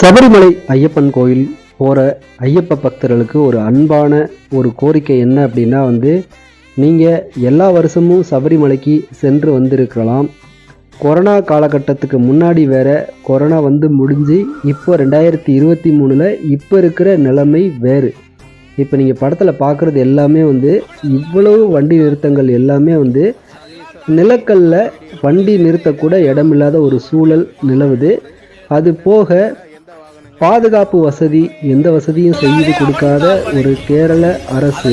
சபரிமலை ஐயப்பன் கோயில் போகிற ஐயப்ப பக்தர்களுக்கு ஒரு அன்பான ஒரு கோரிக்கை என்ன அப்படின்னா வந்து நீங்கள் எல்லா வருஷமும் சபரிமலைக்கு சென்று வந்திருக்கலாம். கொரோனா காலகட்டத்துக்கு முன்னாடி வேற கொரோனா வந்து முடிஞ்சு இப்போ ரெண்டாயிரத்தி இருபத்தி மூணில் இப்போ இருக்கிற நிலைமை வேறு. இப்போ நீங்கள் படத்தில் பார்க்குறது எல்லாமே வந்து இவ்வளவு வண்டி நிறுத்தங்கள் எல்லாமே வந்து நிலக்கல்ல வண்டி நிறுத்தக்கூட இடமில்லாத ஒரு சூழல் நிலவுது. அது போக பாதுகாப்பு வசதி எந்த வசதியும் செய்து கொடுக்காத ஒரு கேரள அரசு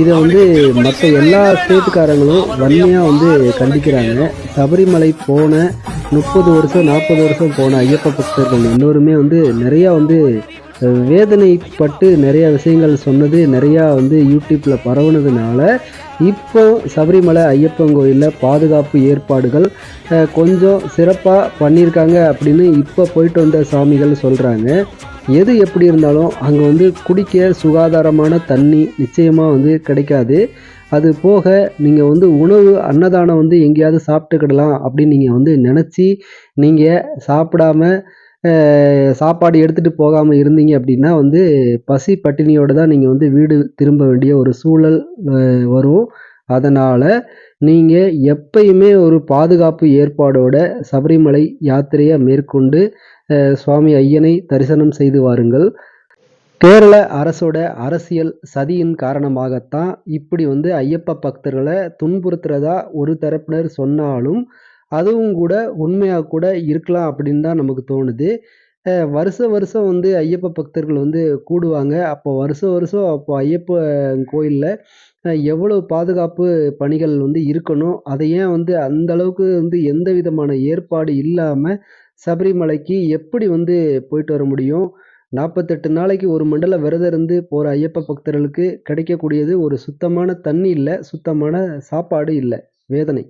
இதை வந்து மற்ற எல்லா ஸ்டேட்டுக்காரங்களும் வன்மையாக வந்து கண்டிக்கிறாங்க. சபரிமலை போன முப்பது வருஷம் நாற்பது வருஷம் போன ஐயப்ப பக்தர்கள் எல்லோருமே வந்து நிறையா வந்து வேதனைப்பட்டு நிறையா விஷயங்கள் சொன்னது நிறையா வந்து யூடியூப்பில் பரவுனதுனால இப்போ சபரிமலை ஐயப்பன் கோயிலில் பாதுகாப்பு ஏற்பாடுகள் கொஞ்சம் சிறப்பாக பண்ணியிருக்காங்க அப்படின்னு இப்போ போயிட்டு வந்த சாமிகள் சொல்கிறாங்க எது எப்படி இருந்தாலும் அங்கே வந்து குடிக்க சுகாதாரமான தண்ணி நிச்சயமாக வந்து கிடைக்காது. அது போக நீங்கள் வந்து உணவு அன்னதானம் வந்து எங்கேயாவது சாப்பிட்டுக்கிடலாம் அப்படின்னு நீங்கள் வந்து நினச்சி நீங்கள் சாப்பிடாம சாப்பாடு எடுத்துகிட்டு போகாமல் இருந்தீங்க அப்படின்னா வந்து பசி பட்டினியோடு தான் நீங்கள் வந்து வீடு திரும்ப வேண்டிய ஒரு சூழல் வரும். அதனால் நீங்கள் எப்பயுமே ஒரு பாதுகாப்பு ஏற்பாடோட சபரிமலை யாத்திரையை மேற்கொண்டு சுவாமி ஐயனை தரிசனம் செய்து வாருங்கள். கேரள அரசோட அரசியல் சதியின் காரணமாகத்தான் இப்படி வந்து ஐயப்ப பக்தர்களை துன்புறுத்துறதா ஒரு தரப்பினர் சொன்னாலும் அதுவும் கூட உண்மையாக கூட இருக்கலாம் அப்படின்னு தான் நமக்கு தோணுது. வருஷ வருஷம் வந்து ஐயப்ப பக்தர்கள் வந்து கூடுவாங்க. அப்போ வருஷ வருஷம் அப்போ ஐயப்ப கோயிலில் எவ்வளோ பாதுகாப்பு பணிகள் வந்து இருக்கணும்? அதை ஏன் வந்து அந்த அளவுக்கு வந்து எந்த விதமான ஏற்பாடு இல்லாமல் சபரிமலைக்கு எப்படி வந்து போயிட்டு வர முடியும்? நாற்பத்தெட்டு நாளைக்கு ஒரு மண்டல விரதம் இருந்து போகிற ஐயப்ப பக்தர்களுக்கு கிடைக்கக்கூடியது ஒரு சுத்தமான தண்ணி இல்லை சுத்தமான சாப்பாடு இல்லை வேதனை.